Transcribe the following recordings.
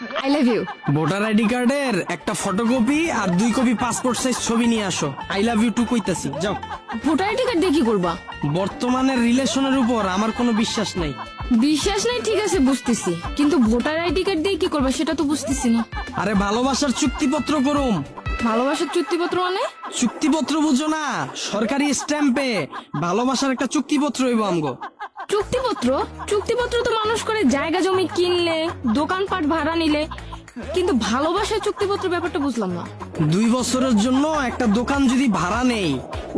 I love you voter ID কার্ডের একটা photocopy আর দুই কপি পাসপোর্ট সাইজ ছবি নিয়ে আসো। আই লাভ ইউ টু কইতাছি। যাও। ভোটার আইডি কার্ড দিয়ে কি করবা? বর্তমানের রিলেশনের উপর আমার কোনো বিশ্বাস নাই। বিশ্বাস নাই ঠিক আছে বুঝতেছি। কিন্তু ভোটার আইডি কার্ড দিয়ে কি করবা সেটা তো বুঝতেছি না। আরে ভালোবাসার চুক্তিপত্র করুম। ভালোবাসার চুক্তিপত্র মানে? চুক্তিপত্র বুঝো না সরকারি স্ট্যাম্পে ভালোবাসার একটা চুক্তিপত্র হইব আমগো। চুক্তিপত্র? চুক্তিপত্র তো মানুষ করে জায়গা জমি কিনলে দোকানপাট ভাড়া নিলে কিন্তু ভালোবাসার চুক্তিপত্র ব্যাপারটা বুঝলাম না। দুই বছরের জন্য একটা দোকান যদি ভাড়া নেই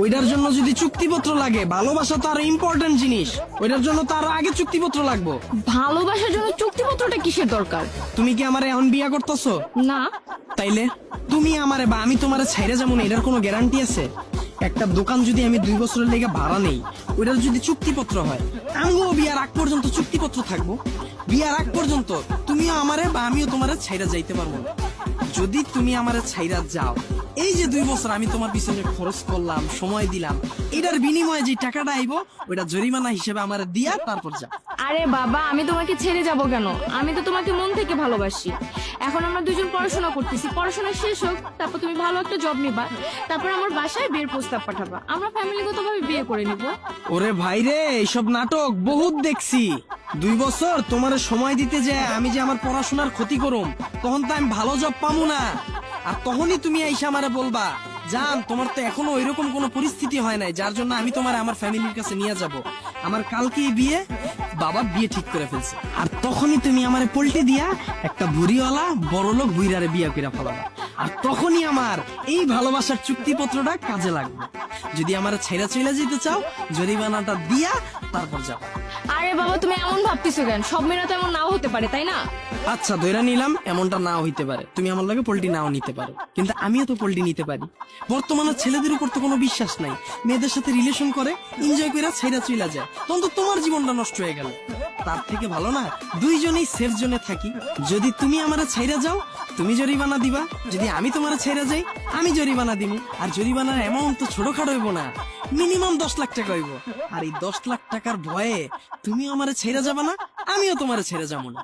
ওইটার জন্য যদি চুক্তিপত্র লাগে ভালোবাসা তো আরও ইম্পর্টেন্ট জিনিস ওইটার জন্য তো আরও আগে চুক্তিপত্র লাগবো। ভালোবাসার জন্য চুক্তিপত্রটা কিসের দরকার? তুমি কি আমার এখন বিয়া করতেছো? না। তাইলে তুমি আমারে বা আমি তোমারে ছাইরে যেমন এটার কোনো গ্যারান্টি আছে? একটা দোকান যদি আমি দুই বছরের লেগে ভাড়া নেই ওইটার যদি চুক্তিপত্র হয় আমিও বিয়ার আগ পর্যন্ত চুক্তিপত্র থাকব। বিয়ার আগ পর্যন্ত তুমিও আমারে বা আমিও তোমারে ছাইরা যাইতে পারব না। যদি তুমি আমারে ছাইরা যাও, এই যে দুই বছর আমি তোমার পিছনে খরচ করলাম, সময় দিলাম, এটার বিনিময়ে যে টাকাটা আইবো, ওইটা জরিমানা হিসেবে আমার দিয়া তারপর যাও। আরে বাবা, আমি তোমাকে ছেড়ে যাব কেন? আমি তো তোমাকে মন থেকে ভালোবাসি। এখন আমরা দুজন পড়াশোনা করতেছি। পড়াশোনা শেষ হোক, তারপর তুমি ভালো একটা জব নিবা। তারপর আমার বাসায় বিয়ের প্রস্তাব পাঠাবা। আমরা ফ্যামিলিগত ভাবে বিয়ে করে নিব। ওরে ভাই রে, এইসব নাটক বহুত দেখছি। দুই বছর তোমার সময় দিতে যে আমি যে আমার পড়াশোনার ক্ষতি করুম, তখন তো আমি ভালো জব পামু না। আর তখনই তুমি আইসা আমারে বলবা জান, তোমার তো এখনও ওইরকম কোনো পরিস্থিতি হয় নাই, যার জন্য আমি তোমার আমার ফ্যামিলির কাছে নিয়ে যাব। আমার কালকেই বিয়ে, বাবা বিয়ে ঠিক করে ফেলছে। আর তখনই তুমি আমার পল্টে দিয়া একটা বুড়িওয়ালা বড় লোক বুইরারে বিয়ে করে ফেলাবা। আর তখনই আমার এই ভালোবাসার চুক্তিপত্রটা কাজে লাগবে। যদি আমার ছেড়া চলে যেতে চাও জরিমানাটা দিয়া তারপর যাও আরে বাবা তুমি এমন ভাবতেছো কেন? সব মেয়েরা তো এমন নাও হতে পারে তাই না? আচ্ছা ধৈরা নিলাম এমনটা নাও হইতে পারে। তুমি আমার লাগে পোল্ট্রি নাও নিতে পারো। কিন্তু আমিও তো পোল্ট্রি নিতে পারি। বর্তমানে ছেলেদের উপর তো কোনো বিশ্বাস নাই। মেয়েদের সাথে রিলেশন করে এনজয় করে ছেড়া চইলা যায়। তখন তো তোমার জীবনটা নষ্ট হয়ে গেল। তার থেকে ভালো না দুইজনেই সেফ জোনে থাকি। যদি তুমি আমারে ছাইরা যাও তুমি জরিমানা দিবা। যদি আমি তোমার ছেড়ে যাই, আমি জরিমানা দিব আর জরিমানার অ্যামাউন্ট তো ছোটখাটো হইব না মিনিমাম দশ লাখ টাকা হইব। আর এই দশ লাখ টাকার ভয়ে তুমি আমার ছেড়ে যাবা না, আমিও তোমার ছেড়ে যাব না।